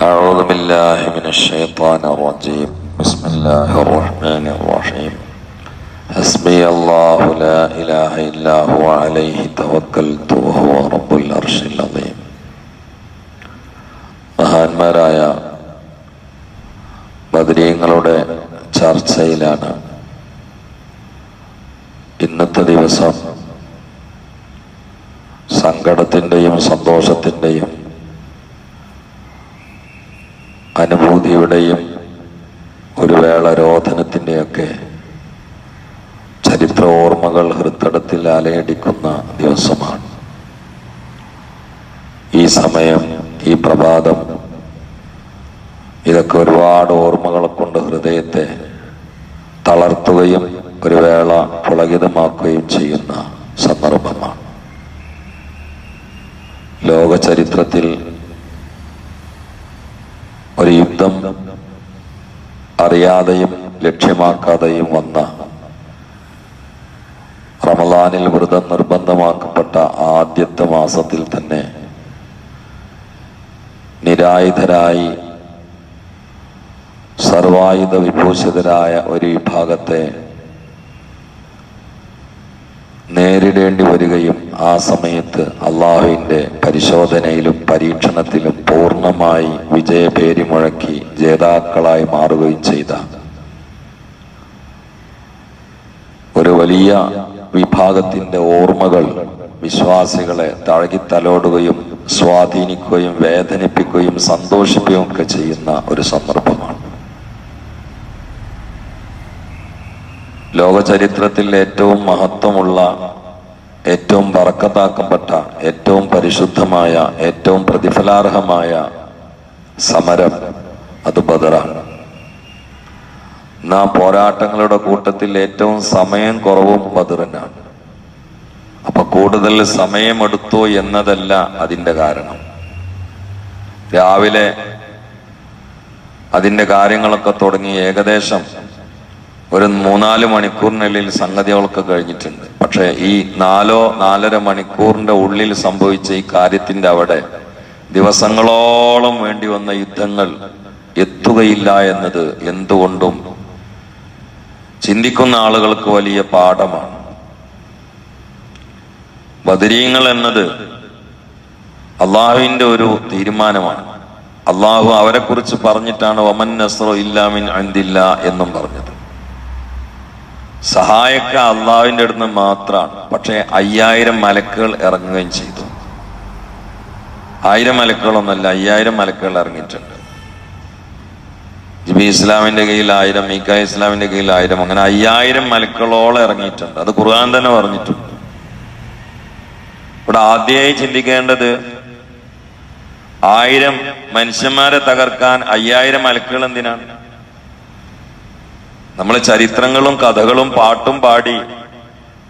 أعوذ بالله من الشيطان الرجيم بسم الله الرحمن الرحيم حسبي الله لا إله إلا هو عليه توكلت وهو رب العرش العظيم മഹാന്മാരായ ബദരീങ്ങളുടെ ചർച്ചയിലാണ് ഇന്നത്തെ ദിവസം സങ്കടത്തിൻ്റെയും സന്തോഷത്തിൻ്റെയും അനുഭൂതിയുടെയും ഒരു വേള രോധനത്തിന്റെയൊക്കെ ചരിത്ര ഓർമ്മകൾ ഹൃത്തടത്തിൽ അലയടിക്കുന്ന ദിവസമാണ്. ഈ സമയം ഈ പ്രഭാതം ഇതൊക്കെ ഒരുപാട് ഓർമ്മകളെ കൊണ്ട് ഹൃദയത്തെ തളർത്തുകയും ഒരു വേള പുളകിതമാക്കുകയും ചെയ്യുന്ന സന്ദർഭമാണ്. ലോക ചരിത്രത്തിൽ ഒരു യുദ്ധം അറിയാതെയും ലക്ഷ്യമാക്കാതെയും വന്ന റമലാനിൽ വ്രതം നിർബന്ധമാക്കപ്പെട്ട ആദ്യത്തെ മാസത്തിൽ തന്നെ നിരായുധരായി സർവായുധ വിഭൂഷിതരായ ഒരു വിഭാഗത്തെ നേരിടേണ്ടി വരികയും ആ സമയത്ത് അള്ളാഹുവിന്റെ പരിശോധനയിലും പരീക്ഷണത്തിലും പൂർണമായി വിജയപേരി മുഴക്കി ജേതാക്കളായി മാറുകയും ചെയ്ത. ഒരു വലിയ വിഭാഗത്തിന്റെ ഓർമ്മകൾ വിശ്വാസികളെ തഴകിത്തലോടുകയും സ്വാധീനിക്കുകയും വേദനിപ്പിക്കുകയും സന്തോഷിപ്പിക്കുകയും ഒക്കെ ചെയ്യുന്ന ഒരു സന്ദർഭമാണ്. ലോകചരിത്രത്തിൽ ഏറ്റവും മഹത്വമുള്ള ഏറ്റവും വറക്കത്താക്കപ്പെട്ട ഏറ്റവും പരിശുദ്ധമായ ഏറ്റവും പ്രതിഫലാർഹമായ സമരം അത് ബദറാണ്. നാം പോരാട്ടങ്ങളുടെ കൂട്ടത്തിൽ ഏറ്റവും സമയം കുറവും ബദറിനാണ്. അപ്പൊ കൂടുതൽ സമയമെടുത്തു എന്നതല്ല അതിന്റെ കാരണം. രാവിലെ അതിന്റെ കാര്യങ്ങളൊക്കെ തുടങ്ങി ഏകദേശം ഒരു മൂന്നാൽ മണിക്കൂറിനുള്ളിൽ സംഗതികളൊക്കെ കഴിഞ്ഞിട്ടുണ്ട്. പക്ഷെ ഈ നാലോ നാലര മണിക്കൂറിന്റെ ഉള്ളിൽ സംഭവിച്ച ഈ കാര്യത്തിന്റെ അവിടെ ദിവസങ്ങളോളം വേണ്ടി വന്ന യുദ്ധങ്ങൾ എത്തുകയില്ല എന്നത് എന്തുകൊണ്ടും ചിന്തിക്കുന്ന ആളുകൾക്ക് വലിയ പാഠമാണ്. ബദരീങ്ങൾ എന്നത് അള്ളാഹുവിന്റെ ഒരു തീരുമാനമാണ്. അള്ളാഹു അവരെ കുറിച്ച് പറഞ്ഞിട്ടാണ് ഒമൻ നസ്രോ ഇല്ലാമിൻ അന്തില്ല എന്നും പറഞ്ഞത്. സഹായക്ക അള്ളാവിന്റെ അടുത്ത് മാത്രമാണ് പക്ഷെ അയ്യായിരം മലക്കുകൾ ഇറങ്ങുകയും ചെയ്തു. ആയിരം മലക്കുകളൊന്നല്ല അയ്യായിരം മലക്കുകൾ ഇറങ്ങിയിട്ടുണ്ട്. ജിബി ഇസ്ലാമിന്റെ കയ്യിൽ ആയിരം മീക്ക ഇസ്ലാമിന്റെ കയ്യിൽ ആയിരം അങ്ങനെ അയ്യായിരം മലക്കുകളോളം ഇറങ്ങിയിട്ടുണ്ട്. അത് ഖുർആൻ തന്നെ പറഞ്ഞിട്ടുണ്ട്. ഇവിടെ ആദ്യമായി ചിന്തിക്കേണ്ടത് ആയിരം മനുഷ്യന്മാരെ തകർക്കാൻ അയ്യായിരം മലക്കുകൾ എന്തിനാണ്? നമ്മൾ ചരിത്രങ്ങളും കഥകളും പാട്ടും പാടി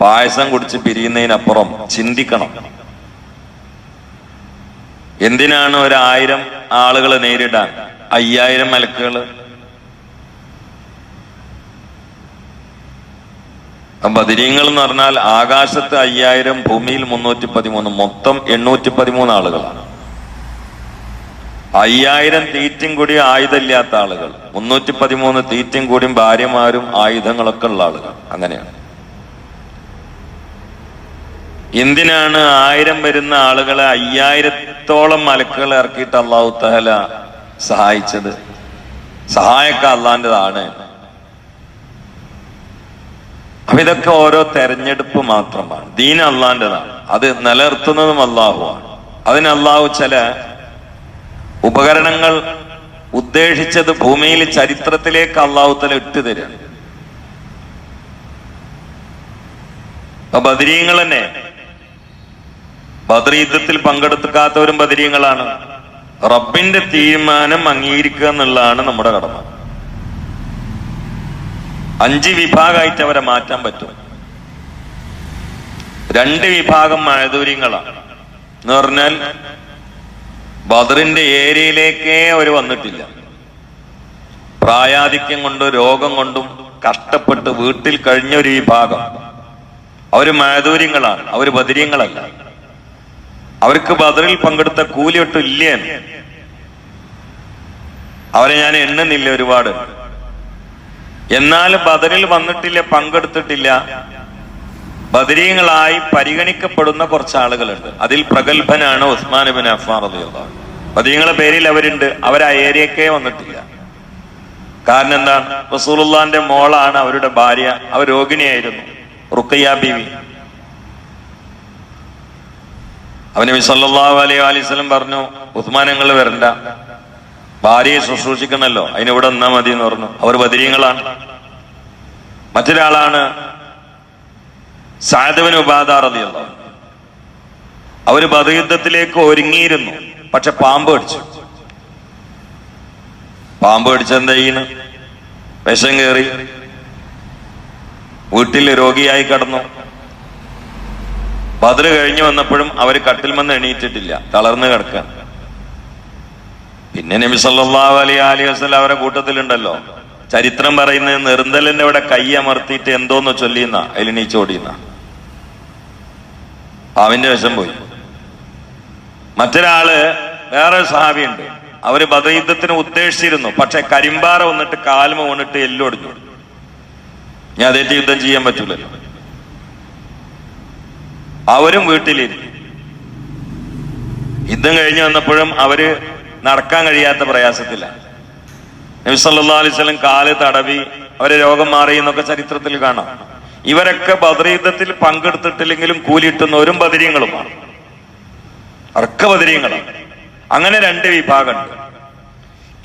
പായസം കുടിച്ച് പിരിയുന്നതിനപ്പുറം ചിന്തിക്കണം. എന്തിനാണ് ഒരായിരം ആളുകളെ നേരിടാൻ? അയ്യായിരം മലക്കുകൾ ബദിരീങ്ങൾ എന്ന് പറഞ്ഞാൽ ആകാശത്ത് അയ്യായിരം ഭൂമിയിൽ മുന്നൂറ്റി പതിമൂന്ന് മൊത്തം എണ്ണൂറ്റി പതിമൂന്ന് ആളുകളാണ്. അയ്യായിരം തീറ്റും കൂടി ആയുധമില്ലാത്ത ആളുകൾ. മുന്നൂറ്റി പതിമൂന്ന് തീറ്റും കൂടിയും ഭാര്യമാരും ആയുധങ്ങളൊക്കെ ഉള്ള ആളുകൾ. അങ്ങനെയാണ്. എന്തിനാണ് ആയിരം വരുന്ന ആളുകളെ അയ്യായിരത്തോളം മലക്കുകൾ ഇറക്കിയിട്ട് അള്ളാഹു തഹല സഹായിച്ചത്? സഹായക്ക അള്ളാന്റെതാണ് അപ്പൊ ഇതൊക്കെ ഓരോ തെരഞ്ഞെടുപ്പ് മാത്രമാണ്. ദീൻ അള്ളാന്റെതാണ് അത് നിലനിർത്തുന്നതും അള്ളാഹുവാണ് അതിന് അള്ളാഹു ചില ഉപകരണങ്ങൾ ഉദ്ദേശിച്ചത് ഭൂമിയിൽ ചരിത്രത്തിലേക്ക് അള്ളാഹുത്തല ഇട്ടു തരാണ് ബദരീങ്ങൾ തന്നെ. ബദർ യുദ്ധത്തിൽ പങ്കെടുക്കാത്തവരും ബദരീങ്ങളാണ്. റബ്ബിന്റെ തീരുമാനം അംഗീകരിക്കുക എന്നുള്ളതാണ് നമ്മുടെ കടമ. അഞ്ച് വിഭാഗമായിട്ട് അവരെ മാറ്റാൻ പറ്റും. രണ്ട് വിഭാഗം മഴദൂര്യങ്ങളാണ് എന്ന് പറഞ്ഞാൽ ബദറിന്റെ ഏരിയയിലേക്കേ അവർ വന്നിട്ടില്ല. പ്രായാധിക്യം കൊണ്ടും രോഗം കൊണ്ടും കഷ്ടപ്പെട്ട് വീട്ടിൽ കഴിഞ്ഞൊരു വിഭാഗം അവർ മാധൂര്യങ്ങളാണ് അവർ ബദരീങ്ങളല്ല അവർക്ക് ബദറിൽ പങ്കെടുത്ത കൂലിയൊട്ടും ഇല്ലേ അവരെ ഞാൻ എണ്ണുന്നില്ല ഒരുപാട്. എന്നാൽ ബദറിൽ വന്നിട്ടില്ല പങ്കെടുത്തിട്ടില്ല. ബദരീങ്ങളായി പരിഗണിക്കപ്പെടുന്ന കുറച്ച് ആളുകളുണ്ട് അതിൽ പ്രഗത്ഭനാണ് ഉസ്മാൻ ബിൻ അഫ്മാർ. ബദരീങ്ങളെ പേരിൽ അവരുണ്ട്. അവർ ആ ഏരിയക്കേ വന്നിട്ടില്ല. കാരണം എന്താണ് റസൂലുള്ളാന്റെ മോളാണ് അവരുടെ ഭാര്യ. അവർ രോഗിണിയായിരുന്നു. റുക്കയ്യ ബീവി. അവന് സല്ലല്ലാഹു അലൈഹി വസല്ലം പറഞ്ഞു ഉസ്മാനങ്ങൾ വരണ്ട. ഭാര്യയെ ശുശ്രൂഷിക്കണല്ലോ അതിനിവിടെ നിന്നാ മതി എന്ന് പറഞ്ഞു. അവർ ബദരീങ്ങളാണ്. മറ്റൊരാളാണ് സാധവന് ഉപാധാറിയുള്ള അവർ ബദയുദ്ധത്തിലേക്ക് ഒരുങ്ങിയിരുന്നു. പക്ഷെ പാമ്പ് കടിച്ചു. പാമ്പ് കടിച്ച എന്താ ചെയ്യുന്നു വിഷം കയറി വീട്ടിൽ രോഗിയായി കടന്നു. ബദർ കഴിഞ്ഞു വന്നപ്പോഴും അവർ കട്ടിൽ വന്ന് എണീറ്റിട്ടില്ല. തളർന്നു കിടക്കാൻ പിന്നെ നബി സല്ലല്ലാഹു അലി അലൈഹി അവരുടെ അവരെ കൂട്ടത്തിലുണ്ടല്ലോ. ചരിത്രം പറയുന്നത് നിർന്തലിന്റെ അവിടെ കൈ അമർത്തിയിട്ട് എന്തോന്ന് ചൊല്ലിയെന്ന അതിൽ നീച്ചോടിയുന്ന അവന്റെ വശം പോയി. മറ്റൊരാൾ വേറെ സഹാബിയുണ്ട്. അവർ ബദയുദ്ധത്തിന് ഉദ്ദേശിച്ചിരുന്നു. പക്ഷെ കരിമ്പാറ വന്നിട്ട് കാൽമ വന്നിട്ട് എല്ലൊടിഞ്ഞു ഞാൻ അതേറ്റ് യുദ്ധം ചെയ്യാൻ പറ്റൂലല്ലോ അവരും വീട്ടിലിരുന്നു. യുദ്ധം കഴിഞ്ഞു വന്നപ്പോഴും അവർ നടക്കാൻ കഴിയാത്ത പ്രയാസത്തില്ല നബി സല്ലല്ലാഹു അലൈഹി വസല്ലം കാൽ തടവി അവരെ രോഗം മാറി എന്നൊക്കെ ചരിത്രത്തിൽ കാണാം. ഇവരൊക്കെ ബദർ യുദ്ധത്തിൽ പങ്കെടുത്തിട്ടില്ലെങ്കിലും കൂലിട്ടുന്നവരും ബദരീങ്ങളുമാണ്. അർക്ക ബദരീങ്ങളാണ്. അങ്ങനെ രണ്ട് വിഭാഗമുണ്ട്.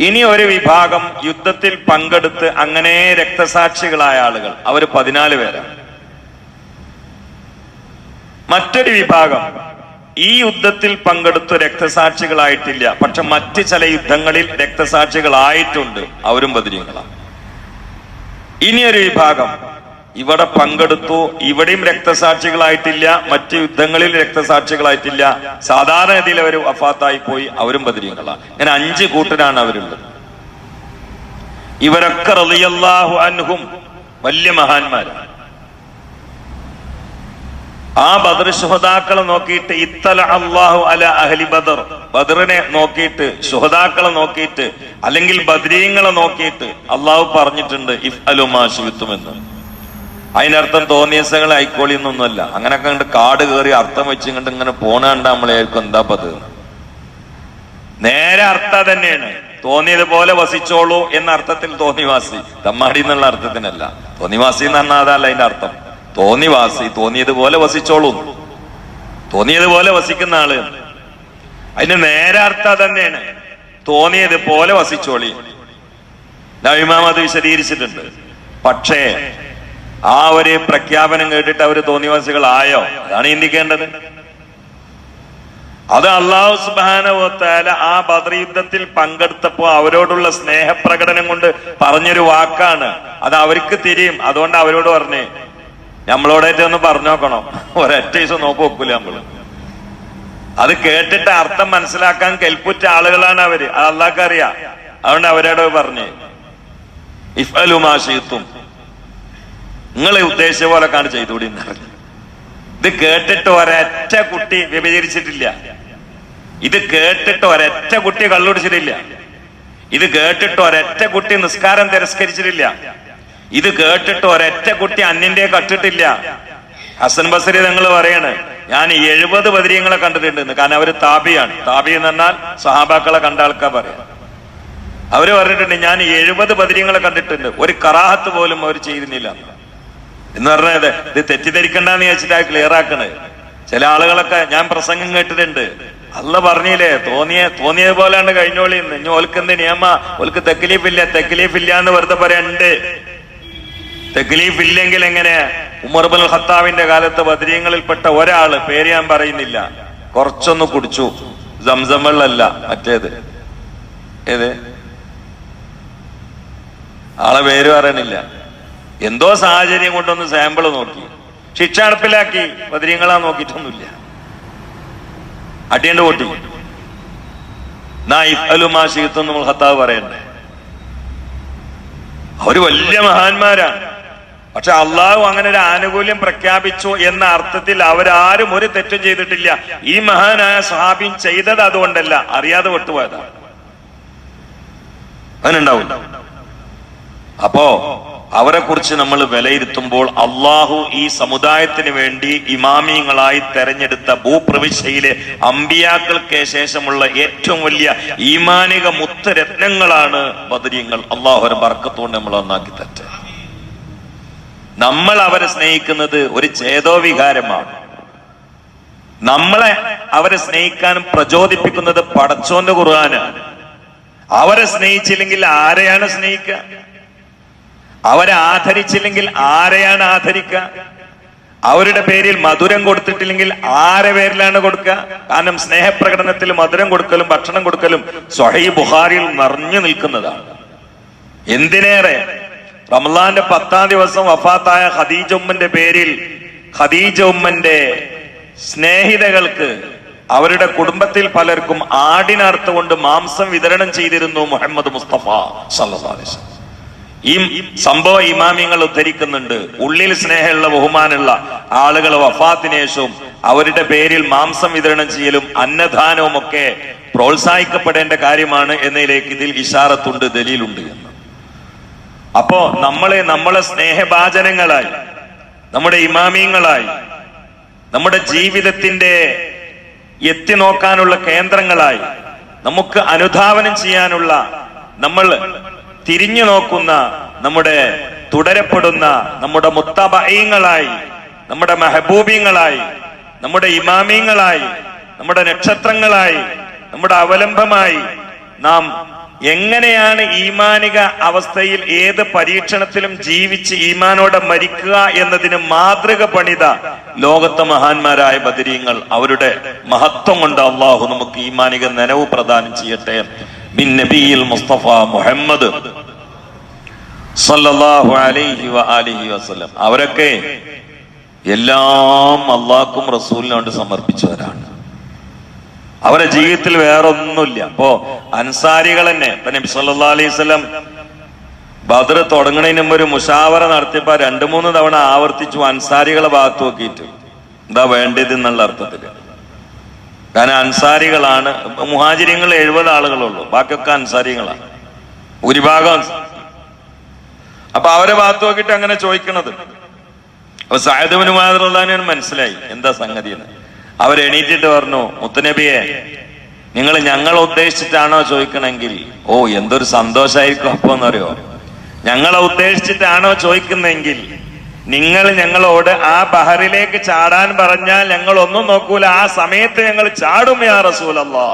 ഇനി ഒരു വിഭാഗം യുദ്ധത്തിൽ പങ്കെടുത്ത് അങ്ങനെ രക്തസാക്ഷികളായ ആളുകൾ. അവർ പതിനാല് പേരാണ്. മറ്റൊരു വിഭാഗം ഈ യുദ്ധത്തിൽ പങ്കെടുത്ത് രക്തസാക്ഷികളായിട്ടില്ല. പക്ഷെ മറ്റ് ചില യുദ്ധങ്ങളിൽ രക്തസാക്ഷികളായിട്ടുണ്ട്. അവരും ബദരീങ്ങളാണ്. ഇനിയൊരു വിഭാഗം ഇവിടെ പങ്കെടുത്തു ഇവിടെയും രക്തസാക്ഷികളായിട്ടില്ല മറ്റ് യുദ്ധങ്ങളിൽ രക്തസാക്ഷികളായിട്ടില്ല. സാധാരണ രീതിയിൽ അവർ വഫാത്തായി പോയി അവരും ബദരീങ്ങളാണ് ഇങ്ങനെ അഞ്ച് കൂട്ടരാണ് അവരുള്ളത്. ഇവരൊക്കെ റളിയല്ലാഹു അൻഹും വലിയ മഹാന്മാരാണ്. ആ ബദർ സുഹതാക്കളെ നോക്കിയിട്ട് ഇത്തല അള്ളാഹു അല അഹലി ബദർ. ബദറിനെ നോക്കിയിട്ട് സുഹതാക്കളെ നോക്കിയിട്ട് അല്ലെങ്കിൽ ബദരീങ്ങളെ നോക്കിയിട്ട് അള്ളാഹു പറഞ്ഞിട്ടുണ്ട് ഇഫ് അലുമാശിവിത്തുമെന്ന് അതിനർത്ഥം തോന്നിയസകൾ ഹൈക്കോളി എന്നൊന്നുമല്ല അങ്ങനെ കണ്ട് കാട് കയറി അർത്ഥം വെച്ച് ഇങ്ങോട്ട് ഇങ്ങനെ പോണണ്ട നമ്മളായിരിക്കും എന്താ പത് നേരെ അർത്ഥം തന്നെയാണ്. തോന്നിയതുപോലെ വസിച്ചോളൂ എന്ന അർത്ഥത്തിൽ തോന്നിവാസി. തമ്മാടി എന്നുള്ള അർത്ഥത്തിനല്ല. തോന്നിവാസി എന്ന് പറഞ്ഞാൽ അതല്ല അതിന്റെ അർത്ഥം. തോന്നിവാസി തോന്നിയതുപോലെ വസിച്ചോളൂ. തോന്നിയതുപോലെ വസിക്കുന്ന ആൾ. അതിന് നേരെ അർത്ഥം തന്നെയാണ്. തോന്നിയതുപോലെ വസിച്ചോളി. നവിമാം അത് വിശദീകരിച്ചിട്ടുണ്ട്. പക്ഷേ ആ ഒരു പ്രഖ്യാപനം കേട്ടിട്ട് അവർ തോന്നിവാസികളായോ? അതാണ് ചിന്തിക്കേണ്ടത്. അത് അള്ളാഹു സുബാനോത്താല ആ ബദർ യുദ്ധത്തിൽ പങ്കെടുത്തപ്പോ അവരോടുള്ള സ്നേഹപ്രകടനം കൊണ്ട് പറഞ്ഞൊരു വാക്കാണ്. അത് അവർക്ക് തിരിയും. അതുകൊണ്ട് അവരോട് പറഞ്ഞേ നമ്മളോടായിട്ട് ഒന്ന് പറഞ്ഞു നോക്കണം? ഒരൊറ്റ ദിവസം നോക്കി വെക്കൂല നമ്മൾ അത് കേട്ടിട്ട് അർത്ഥം മനസ്സിലാക്കാൻ കെൽപ്പുറ്റ ആളുകളാണ് അവർ. അത് അള്ളാഹ്ക്ക് അറിയാം. അതുകൊണ്ട് അവരോട് പറഞ്ഞേ ഇഫ് നിങ്ങളെ ഉദ്ദേശിച്ച പോലെ കാണു ചെയ്തുകൂടി പറഞ്ഞു. ഇത് കേട്ടിട്ട് ഒരൊറ്റ കുട്ടി വ്യഭിചരിച്ചിട്ടില്ല. ഇത് കേട്ടിട്ട് ഒരൊറ്റ കുട്ടി കള്ളുടിച്ചിട്ടില്ല. ഇത് കേട്ടിട്ട് ഒരൊറ്റ കുട്ടി നിസ്കാരം തിരസ്കരിച്ചിട്ടില്ല. ഇത് കേട്ടിട്ട് ഒരൊറ്റ കുട്ടി അന്യന്റെ കട്ടിട്ടില്ല. ഹസൻ ബസരി നിങ്ങൾ പറയാണ് ഞാൻ എഴുപത് ബദരീങ്ങളെ കണ്ടിട്ടുണ്ട് കാരണം അവർ താബിയാണ് താബി എന്ന് പറഞ്ഞാൽ സഹാബാക്കളെ കണ്ട ആൾക്കാർ പറയാം. അവർ പറഞ്ഞിട്ടുണ്ട് ഞാൻ എഴുപത് ബദരീങ്ങളെ കണ്ടിട്ടുണ്ട്. ഒരു കറാഹത്ത് പോലും അവർ ചെയ്തിരുന്നില്ല. എന്ന് പറഞ്ഞത് ഇത് തെറ്റിദ്ധരിക്കണ്ടെന്ന് വെച്ചിട്ടാ ക്ലിയർ ആക്കണേ ചില ആളുകളൊക്കെ ഞാൻ പ്രസംഗം കേട്ടിട്ടുണ്ട്. അല്ല പറഞ്ഞില്ലേ തോന്നിയ തോന്നിയത് പോലെയാണ് കഴിഞ്ഞോളി ഇനി ഓൽക്ക് എന്ത് നിയമ? ഓൽക്ക് തെക്കലീഫ് ഇല്ല എന്ന് വെറുതെ പറയണ്ട്. തെക്കിലീഫ് ഇല്ലെങ്കിൽ എങ്ങനെ ഉമർബുൽ ഖത്താവിന്റെ കാലത്ത് ബദരീങ്ങളിൽപ്പെട്ട ഒരാൾ പേര് ഞാൻ പറയുന്നില്ല. കുറച്ചൊന്ന് കുടിച്ചു. സംസം വെള്ളമല്ല മറ്റേത്. ഏത്? ആളെ പേര് പറയണില്ല. എന്തോ സാഹചര്യം കൊണ്ടൊന്ന് സാമ്പിൾ നോക്കി. ശിക്ഷ നടപ്പിലാക്കി. ബദരീങ്ങളാ നോക്കിയിട്ടൊന്നുമില്ല. അടിയന്റെ വോട്ട് നാ ഇഫലുമാ ശീത്തെന്ന് നമ്മൾ ഹത്താവ് പറയണ്ടേ? അവർ വലിയ മഹാന്മാരാ. പക്ഷെ അള്ളാഹു അങ്ങനെ ഒരു ആനുകൂല്യം പ്രഖ്യാപിച്ചു എന്ന അർത്ഥത്തിൽ അവരാരും ഒരു തെറ്റും ചെയ്തിട്ടില്ല. ഈ മഹാനായ സഹാബിൻ ചെയ്തത് അതുകൊണ്ടല്ല. അറിയാതെ വിട്ടുപോയതാണ് ഉണ്ടാവും. അപ്പോ അവരെ കുറിച്ച് നമ്മൾ വിലയിരുത്തുമ്പോൾ അള്ളാഹു ഈ സമുദായത്തിന് വേണ്ടി ഇമാമിയങ്ങളായി തെരഞ്ഞെടുത്ത ഭൂപ്രവിശ്യയിലെ അമ്പിയാക്കൾക്ക് ശേഷമുള്ള ഏറ്റവും വലിയ ഈമാനിക മുത്തരത്നങ്ങളാണ് ബദരീങ്ങൾ. അള്ളാഹുരെ വർക്കത്തോണ്ട് നമ്മൾ ഒന്നാക്കി തറ്റ നമ്മൾ അവരെ സ്നേഹിക്കുന്നത് ഒരു ചേതോ വികാരമാണ് നമ്മളെ അവരെ സ്നേഹിക്കാനും പ്രചോദിപ്പിക്കുന്നത് പടച്ചോന്റെ ഖുർആനാണ്. അവരെ സ്നേഹിച്ചില്ലെങ്കിൽ ആരെയാണ് സ്നേഹിക്കുക? അവരെ ആദരിച്ചില്ലെങ്കിൽ ആരെയാണ് ആദരിക്കുക അവരുടെ പേരിൽ മധുരം കൊടുത്തിട്ടില്ലെങ്കിൽ ആരെ പേരിലാണ് കൊടുക്കുക? കാരണം സ്നേഹപ്രകടനത്തിൽ മധുരം കൊടുക്കലും ഭക്ഷണം കൊടുക്കലും സ്വഹൈ ബുഹാരിയിൽ നിറഞ്ഞു നിൽക്കുന്നതാണ്. എന്തിനേറെ? റമലാന്റെ പത്താം ദിവസം വഫാത്തായ ഖദീജ ഉമ്മന്റെ പേരിൽ ഖദീജ ഉമ്മന്റെ സ്നേഹിതകൾക്ക് അവരുടെ കുടുംബത്തിൽ പലർക്കും ആടിനർത്തുകൊണ്ട് മാംസം വിതരണം ചെയ്തിരുന്നു മുഹമ്മദ് മുസ്തഫ സല്ലല്ലാഹു അലൈഹി വസല്ലം. ഈ സംഭവ ഇമാമിങ്ങൾ ഉദ്ധരിക്കുന്നുണ്ട്. ഉള്ളിൽ സ്നേഹമുള്ള ബഹുമാനമുള്ള ആളുകൾ വഫാത്തിനേശവും അവരുടെ പേരിൽ മാംസം വിതരണം ചെയ്യലും അന്നദാനവും ഒക്കെ പ്രോത്സാഹിക്കപ്പെടേണ്ട കാര്യമാണ് എന്നതിലേക്ക് ഇതിൽ ഇഷാറത്തുണ്ട് ദലീലുണ്ട് എന്ന്. അപ്പോ നമ്മളെ നമ്മളെ സ്നേഹഭാചനങ്ങളായി നമ്മുടെ ഇമാമിയങ്ങളായി നമ്മുടെ ജീവിതത്തിന്റെ എത്തി നോക്കാനുള്ള കേന്ദ്രങ്ങളായി നമുക്ക് അനുധാവനം ചെയ്യാനുള്ള നമ്മൾ തിരിഞ്ഞു നോക്കുന്ന നമ്മുടെ തുടരപ്പെടുന്ന നമ്മുടെ മുത്തബയങ്ങളായി നമ്മുടെ മെഹബൂബിയങ്ങളായി നമ്മുടെ ഇമാമിയങ്ങളായി നമ്മുടെ നക്ഷത്രങ്ങളായി നമ്മുടെ അവലംബമായി നാം എങ്ങനെയാണ് ഈമാനിക അവസ്ഥയിൽ ഏത് പരീക്ഷണത്തിലും ജീവിച്ച് ഈമാനോടെ മരിക്കുക എന്നതിന് മാതൃക പണിത ലോകത്തെ മഹാന്മാരായ ബദരീങ്ങൾ അവരുടെ മഹത്വം കൊണ്ട് അള്ളാഹു നമുക്ക് ഈമാനിക നനവ് പ്രദാനം ചെയ്യട്ടെ. മുസ്തഫ മുഹമ്മദ് അവരൊക്കെ എല്ലാം അള്ളാഹ്ക്കും റസൂലിനും സമർപ്പിച്ചവരാണ്. അവരുടെ ജീവിതത്തിൽ വേറെ ഒന്നുമില്ല അപ്പോ അൻസാരികൾ തന്നെ ഇപ്പൊ നബി സല്ലാ അലൈഹി സ്വലം ബദർ തുടങ്ങുന്നതിന് മുമ്പ് ഒരു മുഷാവറ നടത്തിയപ്പോ രണ്ടു മൂന്ന് തവണ ആവർത്തിച്ചു അൻസാരികളെ ഭാഗത്ത് നോക്കിയിട്ട്. എന്താ വേണ്ടത് എന്നുള്ള അർത്ഥത്തിൽ. കാരണം അൻസാരികളാണ്. മുഹാചര്യങ്ങൾ എഴുപത് ആളുകളുള്ളൂ. ബാക്കിയൊക്കെ അൻസാരികളാണ്. ഭൂരിഭാഗം അപ്പൊ അവരെ ഭാഗത്ത് നോക്കിയിട്ട് അങ്ങനെ ചോദിക്കണത്. അപ്പൊ സായദബിന് മാതൃള്ളാനും മനസ്സിലായി. എന്താ സംഗതി എന്ന്. അവരെണീറ്റിട്ട് പറഞ്ഞു മുത്തനബിയെ നിങ്ങൾ ഞങ്ങൾ ഉദ്ദേശിച്ചിട്ടാണോ ചോദിക്കണമെങ്കിൽ? ഓ എന്തൊരു സന്തോഷമായിരിക്കും അപ്പോ എന്നറിയോ ഞങ്ങളെ ഉദ്ദേശിച്ചിട്ടാണോ ചോദിക്കുന്നെങ്കിൽ നിങ്ങൾ ഞങ്ങളോട് ആ ബഹറിലേക്ക് ചാടാൻ പറഞ്ഞാൽ ഞങ്ങൾ ഒന്നും നോക്കൂല. ആ സമയത്ത് ഞങ്ങൾ ചാടും യാ റസൂലല്ലോ.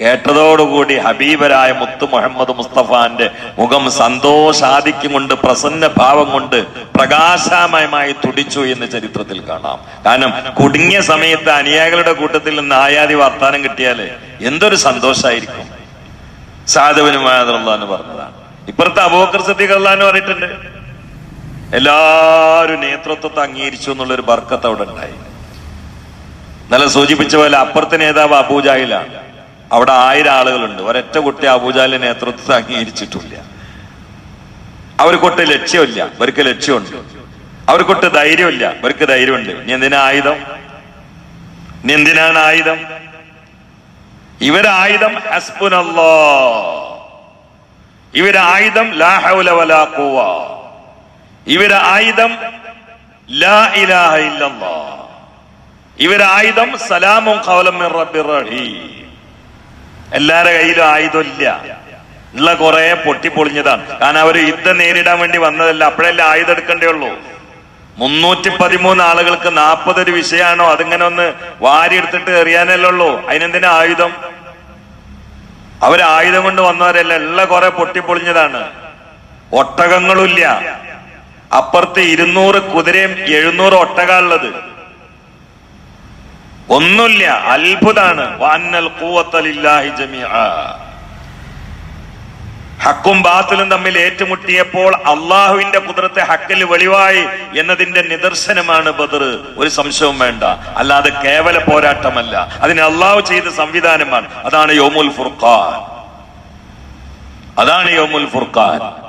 കേട്ടതോടുകൂടി ഹബീബരായ മുത്തു മുഹമ്മദ് മുസ്തഫാന്റെ മുഖം സന്തോഷാദിക്യം കൊണ്ട് പ്രസന്ന ഭാവം കൊണ്ട് പ്രകാശമയമായി തുടിച്ചു എന്ന് ചരിത്രത്തിൽ കാണാം. കാരണം കുടുങ്ങിയ സമയത്ത് അനുയായികളുടെ കൂട്ടത്തിൽ നിന്ന് ആയാതി വർത്താനം കിട്ടിയാൽ എന്തൊരു സന്തോഷമായിരിക്കും സാധവന് എന്ന് പറഞ്ഞതാണ്. ഇപ്പുറത്തെ അബൂക്കർ സദ്ദീഖ് പറഞ്ഞിട്ടുണ്ട്. എല്ലാരും നേതൃത്വത്തെ അംഗീകരിച്ചു എന്നുള്ളൊരു ബർക്കത്ത് അവിടെ ഉണ്ടായി. നല്ല സൂചിപ്പിച്ച പോലെ അപ്പുറത്തെ നേതാവ് അബൂജാഹിലാണ് അവിടെ ആയിരം ആളുകളുണ്ട്. ഒരൊറ്റ കുട്ടി അബൂജാലിന്റെ നേതൃത്വത്തെ അംഗീകരിച്ചിട്ടില്ല. അവർക്കൊട്ട് ലക്ഷ്യമില്ല. അവർക്ക് ലക്ഷ്യമുണ്ട്. അവർക്കൊട്ട് ധൈര്യമില്ല. അവർക്ക് ധൈര്യമുണ്ട്. ഇനി എന്തിനാ ആയുധം? ഇനി എന്തിനാണ് ആയുധം? ഇവരായുധം ഹസ്ബുനല്ലോ ഇവരായുധം ലാ ഹൗല വലാ ഇവരെ ആയുധം ലാ ഇലാഹ ഇല്ലല്ലാ. ആയുധം സലാമും ഖൗലം എല്ലാരെ കയ്യിലും ആയുധമില്ല. ഉള്ള കുറെ പൊട്ടിപ്പൊളിഞ്ഞതാണ്. കാരണം അവർ യുദ്ധം നേരിടാൻ വേണ്ടി വന്നതല്ല. അപ്പോഴല്ലേ ആയുധം എടുക്കേണ്ടേ ഉള്ളൂ? മുന്നൂറ്റി പതിമൂന്ന് ആളുകൾക്ക് നാൽപ്പത് ഒരു വിഷയമാണോ അതിങ്ങനെ ഒന്ന് വാരിയെടുത്തിട്ട് എറിയാനല്ലേ ഉള്ളൂ. അതിനെന്തിനാ ആയുധം? അവർ ആയുധം കൊണ്ട് വന്നവരല്ല. ഉള്ള കുറെ പൊട്ടിപ്പൊളിഞ്ഞതാണ്. ഒട്ടകങ്ങളുമില്ല. അപ്പുറത്ത് ഇരുന്നൂറ് കുതിരയും എഴുന്നൂറ് ഒട്ടകാളുള്ളത് ഒന്നുമില്ല അത്ഭുതാണ്. വാന്നൽ കൂവത്തലില്ലാഹി ജമീഅ. ഹക്കും ബാത്തിലും തമ്മിൽ ഏറ്റുമുട്ടിയപ്പോൾ അള്ളാഹുവിന്റെ കുതിരത്തെ ഹക്കിൽ വെളിവായി എന്നതിന്റെ നിദർശനമാണ് ബദർ. ഒരു സംശയവും വേണ്ട. അല്ലാതെ കേവല പോരാട്ടമല്ല. അതിന് അള്ളാഹു ചെയ്ത സംവിധാനമാണ്. അതാണ് യോമുൽ ഫുർഖാൻ. അതാണ് യോമുൽ ഫുർഖാൻ.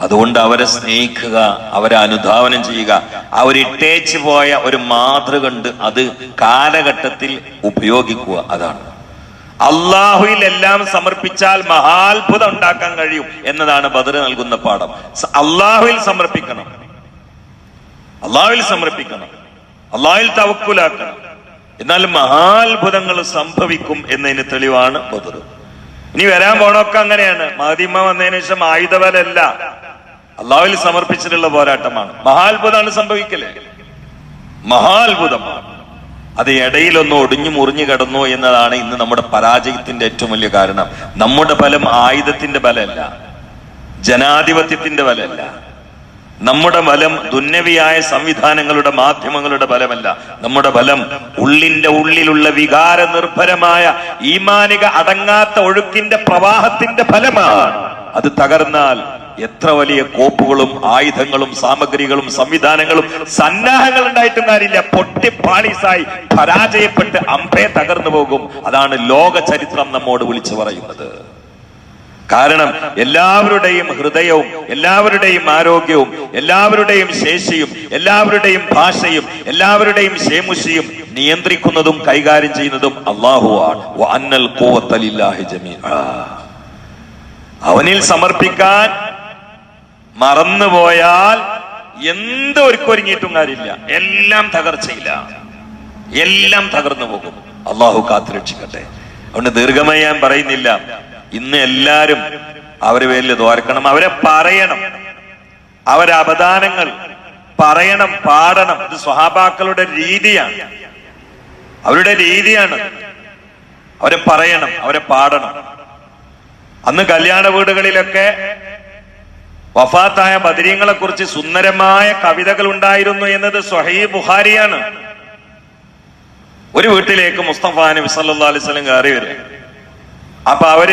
അതുകൊണ്ട് അവരെ സ്നേഹിക്കുക അവരെ അനുധാവനം ചെയ്യുക. അവരിട്ടേച്ചു പോയ ഒരു മാതൃക ഉണ്ട്. അത് കാലഘട്ടത്തിൽ ഉപയോഗിക്കുക. അതാണ്. അള്ളാഹുയിൽ എല്ലാം സമർപ്പിച്ചാൽ മഹാത്ഭുതം ഉണ്ടാക്കാൻ കഴിയും എന്നതാണ് ബദർ നൽകുന്ന പാഠം. അള്ളാഹുയിൽ സമർപ്പിക്കണം. അള്ളാഹുവിൽ സമർപ്പിക്കണം. അള്ളാഹുവിൽ തവക്കുലാക്കണം. എന്നാൽ മഹാത്ഭുതങ്ങൾ സംഭവിക്കും എന്നതിന് തെളിവാണ് ബദർ. ഇനി വരാൻ പോണൊക്കെ അങ്ങനെയാണ്. മാധ്യമ വന്നതിന് ശേഷം ആയുധബലല്ല അള്ളാഹുവിൽ സമർപ്പിച്ചിട്ടുള്ള പോരാട്ടമാണ്. മഹാത്ഭുതമാണ് സംഭവിക്കൽ. മഹാത്ഭുതമാണ് അത് ഇടയിലൊന്ന് ഒടിഞ്ഞു മുറിഞ്ഞു കിടന്നു എന്നതാണ് ഇന്ന് നമ്മുടെ പരാജയത്തിന്റെ ഏറ്റവും വലിയ കാരണം. നമ്മുടെ ബലം ആയുധത്തിന്റെ ബലമല്ല. ജനാധിപത്യത്തിന്റെ ബലമല്ല. നമ്മുടെ ബലം ദുന്നവിയായ സംവിധാനങ്ങളുടെ മാധ്യമങ്ങളുടെ ബലമല്ല. നമ്മുടെ ബലം ഉള്ളിന്റെ ഉള്ളിലുള്ള വികാര നിർഭരമായ ഈമാനിക അടങ്ങാത്ത ഒഴുക്കിന്റെ പ്രവാഹത്തിന്റെ ഫലമാണ്. അത് തകർന്നാൽ എത്ര വലിയ കോപ്പുകളും ആയുധങ്ങളും സാമഗ്രികളും സംവിധാനങ്ങളും സന്നാഹങ്ങൾ ഉണ്ടായിട്ടും കാര്യമില്ല. പൊട്ടിപ്പാളീസായി പരാജയപ്പെട്ട് അമ്പേ തകർന്നു പോകും. അതാണ് ലോക ചരിത്രം നമ്മോട് വിളിച്ചു പറയുന്നത്. കാരണം എല്ലാവരുടെയും ഹൃദയവും എല്ലാവരുടെയും ആരോഗ്യവും എല്ലാവരുടെയും ശേഷിയും എല്ലാവരുടെയും ഭാഷയും എല്ലാവരുടെയും ശേമുഷിയും നിയന്ത്രിക്കുന്നതും കൈകാര്യം ചെയ്യുന്നതും അള്ളാഹുവാണ്. അവനിൽ സമർപ്പിക്കാൻ മറന്നുപോയാൽ എന്ത് ഒരുക്കൊരുങ്ങിയിട്ടും കാര്യമില്ല. എല്ലാം തകർച്ചയില്ല. എല്ലാം തകർന്നു പോകും. അള്ളാഹു കാത്തു രക്ഷിക്കട്ടെ. അതുകൊണ്ട് ദീർഘമായി ഞാൻ പറയുന്നില്ല. ഇന്ന് എല്ലാരും അവർ പേരിൽ തോർക്കണം അവരെ പറയണം. അവരെ അപദാനങ്ങൾ പറയണം പാടണം. ഇത് സ്വഹാബാക്കളുടെ രീതിയാണ്. അവരുടെ രീതിയാണ്. അവരെ പറയണം അവരെ പാടണം. അന്ന് കല്യാണ വീടുകളിലൊക്കെ വഫാത്തായ ബദരീങ്ങളെ കുറിച്ച് സുന്ദരമായ കവിതകൾ ഉണ്ടായിരുന്നു എന്നത് സ്വഹീ ബുഹാരിയാണ് ഒരു വീട്ടിലേക്ക് മുസ്തഫ നബി സല്ലല്ലാഹു അലൈഹി വസല്ലം കയറി വരും. അപ്പൊ അവർ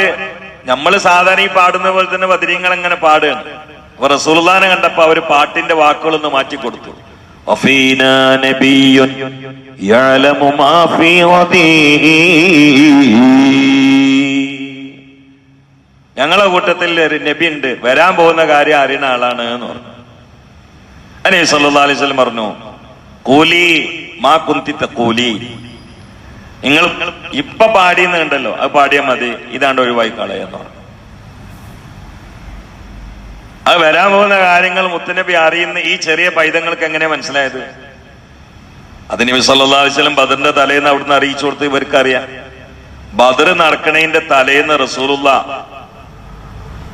നമ്മൾ സാധാരണ ഈ പാടുന്ന പോലെ തന്നെ ബദരീങ്ങൾ എങ്ങനെ പാടുകയാണ്. അപ്പൊ റസൂൽദാനെ കണ്ടപ്പോ അവർ പാട്ടിന്റെ വാക്കുകളൊന്ന് മാറ്റി കൊടുത്തു. യഅലമു മാ ഫീ ഞങ്ങളെ കൂട്ടത്തിൽ ഒരു നബി ഉണ്ട് വരാൻ പോകുന്ന കാര്യം അറിയുന്ന ആളാണ് എന്ന് പറഞ്ഞു. അനേ അലൈഹി വസല്ലം പറഞ്ഞു കൂലി മാ കുന്തിത്ത കൂലി. നിങ്ങൾ ഇപ്പൊ പാടിയെന്ന് കണ്ടല്ലോ അത് പാടിയാൽ മതി. ഇതാണ്ട് ഒഴിവായി കളയെന്ന് പറഞ്ഞു. അത് വരാൻ പോകുന്ന കാര്യങ്ങൾ മുത്തനബി അറിയുന്ന ഈ ചെറിയ പൈതങ്ങൾക്ക് എങ്ങനെ മനസ്സിലായത്? അതിന് അലൈഹി വസല്ലം ബദറിന്റെ തലേന്ന് അവിടുന്ന് അറിയിച്ചു കൊടുത്ത് ഇവർക്കറിയാം. ബദർ നടക്കണേന്റെ തലേന്ന് റസൂലുള്ള